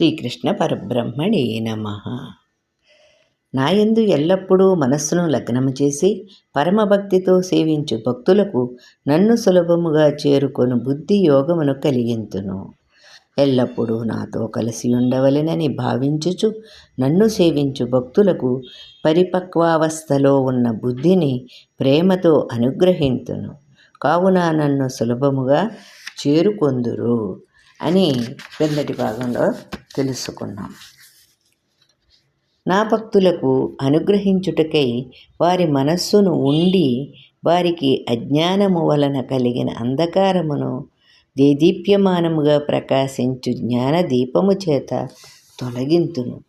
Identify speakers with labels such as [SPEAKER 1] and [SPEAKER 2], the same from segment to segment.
[SPEAKER 1] శ్రీకృష్ణ పరబ్రహ్మణే నమ. నాయందు ఎల్లప్పుడూ మనస్సును లగ్నము చేసి పరమభక్తితో సేవించు భక్తులకు నన్ను సులభముగా చేరుకొను బుద్ధి యోగమును కలిగింతును. ఎల్లప్పుడూ నాతో కలిసి ఉండవలెనని భావించుచు నన్ను సేవించు భక్తులకు పరిపక్వావస్థలో ఉన్న బుద్ధిని ప్రేమతో అనుగ్రహింతును. కావున నన్ను సులభముగా చేరుకొందురు. అని క్రిందటి భాగంలో తెలుసుకున్నాం. నా భక్తులకు అనుగ్రహించుటకై వారి మనస్సును ఉండి వారికి అజ్ఞానము వలన కలిగిన అంధకారమును దేదీప్యమానముగా ప్రకాశించు జ్ఞానదీపము చేత తొలగింతును.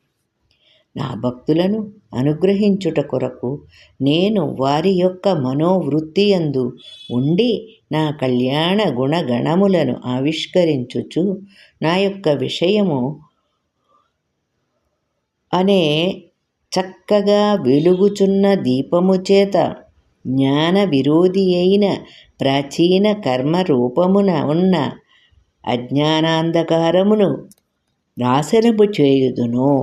[SPEAKER 1] నా భక్తులను అనుగ్రహించుట కొరకు నేను వారి యొక్క మనోవృత్తి అందు ఉండి నా కళ్యాణ గుణగణములను ఆవిష్కరించుచు నా యొక్క విషయము అనే చక్కగా వెలుగుచున్న దీపము చేత జ్ఞాన విరోధి అయిన ప్రాచీన కర్మ రూపమున ఉన్న అజ్ఞానాంధకారమును నాశనము చేయుదును.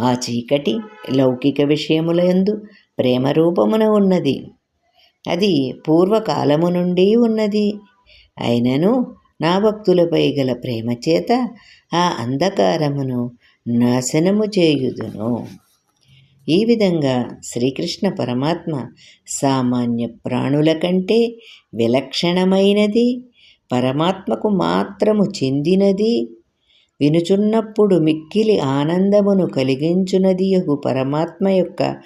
[SPEAKER 1] ఆ చీకటి లౌకిక విషయములందు ప్రేమ రూపమున ఉన్నది. అది పూర్వకాలము నుండి ఉన్నది. అయినను నా భక్తులపై గల ప్రేమ చేత ఆ అంధకారమును నాశనము చేయుదును. ఈ విధంగా శ్రీకృష్ణ పరమాత్మ సామాన్య ప్రాణుల కంటే విలక్షణమైనది పరమాత్మకు మాత్రము చెందినది వినుచున్నప్పుడు మిక్కిలి ఆనందమును కలిగించునదియగు పరమాత్మ యొక్క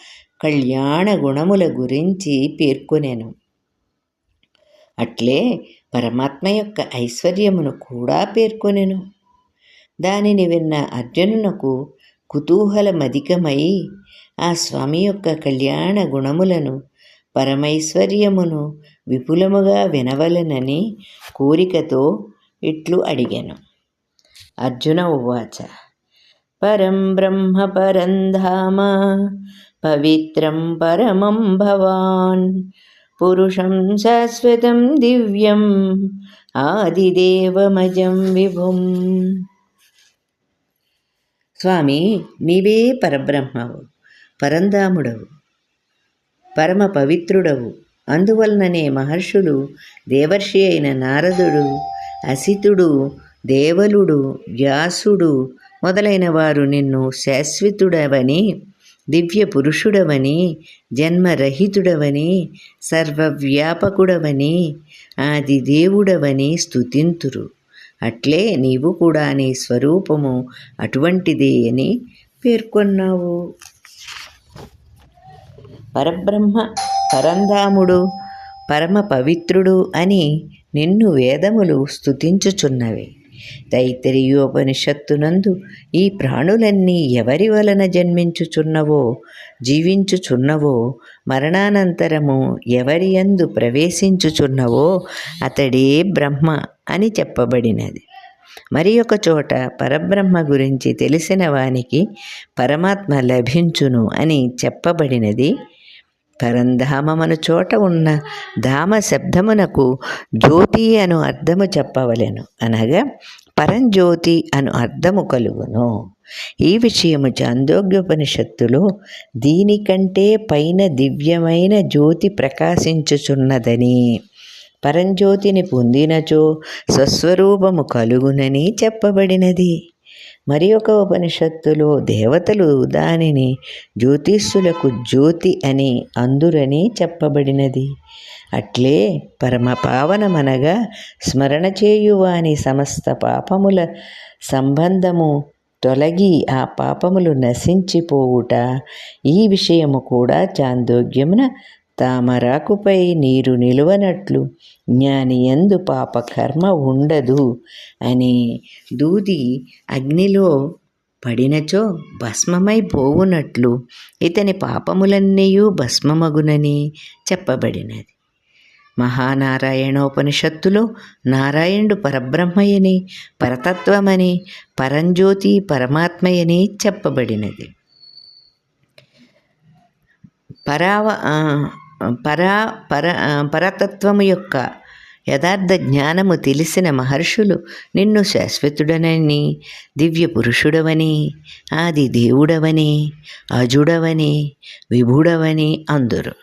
[SPEAKER 1] కళ్యాణ గుణముల గురించి పేర్కొనెను. అట్లే పరమాత్మ యొక్క ఐశ్వర్యమును కూడా పేర్కొనెను. దానిని విన్న అర్జునునకు కుతూహలమధికమై ఆ స్వామి యొక్క కళ్యాణ గుణములను పరమైశ్వర్యమును విపులముగా వినవలనని కోరికతో ఇట్లు అడిగాను. అర్జున ఉవాచ. పరం బ్రహ్మ పరం ధామ పవిత్రం పరమం భవాన్. పురుషం శాశ్వతం దివ్యం ఆదిదేవమజం విభుం. స్వామి నీవే పరబ్రహ్మవు పరంధాముడవు పరమ పవిత్రుడవు అందువలననే మహర్షులు దేవర్షి అయిన నారదుడు అసితుడు దేవలుడు వ్యాసుడు మొదలైన వారు నిన్ను శాశ్వతుడవని దివ్య పురుషుడవని జన్మరహితుడవని సర్వవ్యాపకుడవని ఆది దేవుడవని స్థుతింతురు అట్లే నీవు కూడా నీ స్వరూపము అటువంటిదే అని పేర్కొన్నావు. పరబ్రహ్మ పరంధాముడు పరమ పవిత్రుడు అని నిన్ను వేదములు స్థుతించుచున్నవి తైతరీయోపనిషత్తునందు ఈ ప్రాణులన్నీ ఎవరి వలన జన్మించుచున్నవో జీవించుచున్నవో మరణానంతరము ఎవరి యందు ప్రవేశించుచున్నవో అతడే బ్రహ్మ అని చెప్పబడినది. మరి ఒక చోట పరబ్రహ్మ గురించి తెలిసిన వానికి పరమాత్మ లభించును అని చెప్పబడినది. పరంధామమను చోట ఉన్న ధామ శబ్దమునకు జ్యోతి అను అర్థము చెప్పవలెను. అనగా పరంజ్యోతి అను అర్థము కలుగును. ఈ విషయము చాందోగ్యోపనిషత్తులో దీనికంటే పైన దివ్యమైన జ్యోతి ప్రకాశించుచున్నదని పరంజ్యోతిని పొందినచో స్వస్వరూపము కలుగునని చెప్పబడినది. మరి ఒక ఉపనిషత్తులో దేవతలు దానిని జ్యోతిష్యులకు జ్యోతి అని అందురని చెప్పబడినది. అట్లే పరమ పావనమనగా స్మరణ చేయువాని సమస్త పాపముల సంబంధము తొలగి ఆ పాపములు నశించిపోవుట ఈ విషయము కూడా చాందోగ్యమున తామరాకుపై నీరు నిలువనట్లు జ్ఞాని ఎందు పాపకర్మ ఉండదు అని దూది అగ్నిలో పడినచో భస్మమై పోవునట్లు ఇతని పాపములన్నీయూ భస్మమగునని చెప్పబడినది. మహానారాయణోపనిషత్తులో నారాయణుడు పరబ్రహ్మయని పరతత్వమని పరంజ్యోతి పరమాత్మయని చెప్పబడినది. పరావ పరా పర పరతత్వము యొక్క యథార్థ జ్ఞానము తెలిసిన మహర్షులు నిన్ను శాశ్వతుడనని దివ్య పురుషుడవని ఆది దేవుడవని అజుడవని విభుడవని అందురు.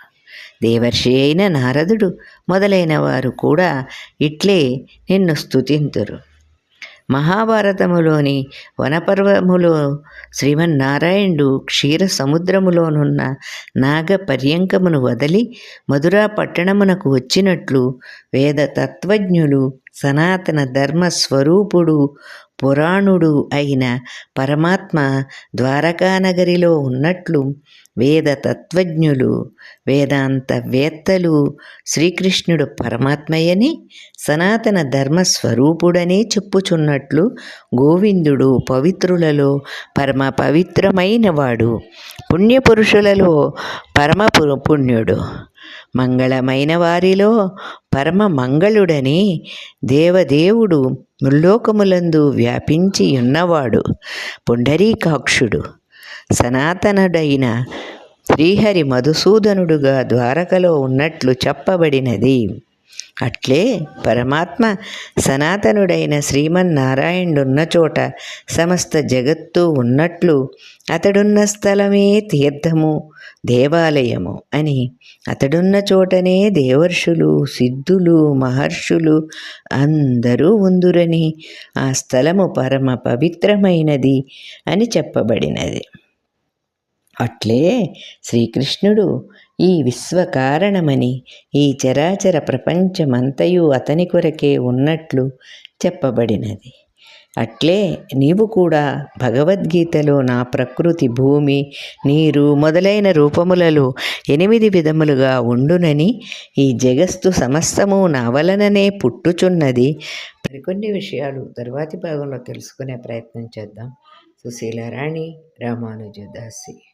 [SPEAKER 1] దేవర్షి అయిన నారదుడు మొదలైన వారు కూడా ఇట్లే నిన్ను స్థుతింతురు మహాభారతములోని వనపర్వములో శ్రీమన్నారాయణుడు క్షీర సముద్రములోనున్న నాగ పర్యంకమును వదలి మధురా పట్టణమునకు వచ్చినట్లు వేద తత్వజ్ఞులు సనాతన ధర్మ స్వరూపుడు పురాణుడు అయిన పరమాత్మ ద్వారకానగరిలో ఉన్నట్లు వేద తత్వజ్ఞులు వేదాంత వేత్తలు శ్రీకృష్ణుడు పరమాత్మయని సనాతన ధర్మ స్వరూపుడనే చెప్పుచున్నట్లు గోవిందుడు పవిత్రులలో పరమ పవిత్రమైనవాడు పుణ్యపురుషులలో పరమ పు- పుణ్యుడు. మంగళమైన వారిలో పరమ మంగళుడని దేవదేవుడు ముల్లోకములందు వ్యాపించి ఉన్నవాడు పుండరీకాక్షుడు. సనాతనుడైన శ్రీహరి మధుసూదనుడుగా ద్వారకలో ఉన్నట్లు చెప్పబడినది. అట్లే పరమాత్మ సనాతనుడైన శ్రీమన్నారాయణుడున్న చోట సమస్త జగత్తు ఉన్నట్లు అతడున్న స్థలమే తీర్థము దేవాలయము అని అతడున్న చోటనే దేవర్షులు సిద్ధులు మహర్షులు అందరూ ఉందురని ఆ స్థలము పరమ పవిత్రమైనది అని చెప్పబడినది. అట్లే శ్రీకృష్ణుడు ఈ విశ్వకారణమని ఈ చరాచర ప్రపంచమంతయు అతని కొరకే ఉన్నట్లు చెప్పబడినది. అట్లే నీవు కూడా భగవద్గీతలో నా ప్రకృతి భూమి నీరు మొదలైన రూపములలో ఎనిమిది విధములుగా ఉండునని ఈ జగస్తు సమస్తము నా వలననే పుట్టుచున్నది. మరికొన్ని విషయాలు తరువాతి భాగంలో తెలుసుకునే ప్రయత్నం చేద్దాం. సుశీలారాణి రామానుజదాసి.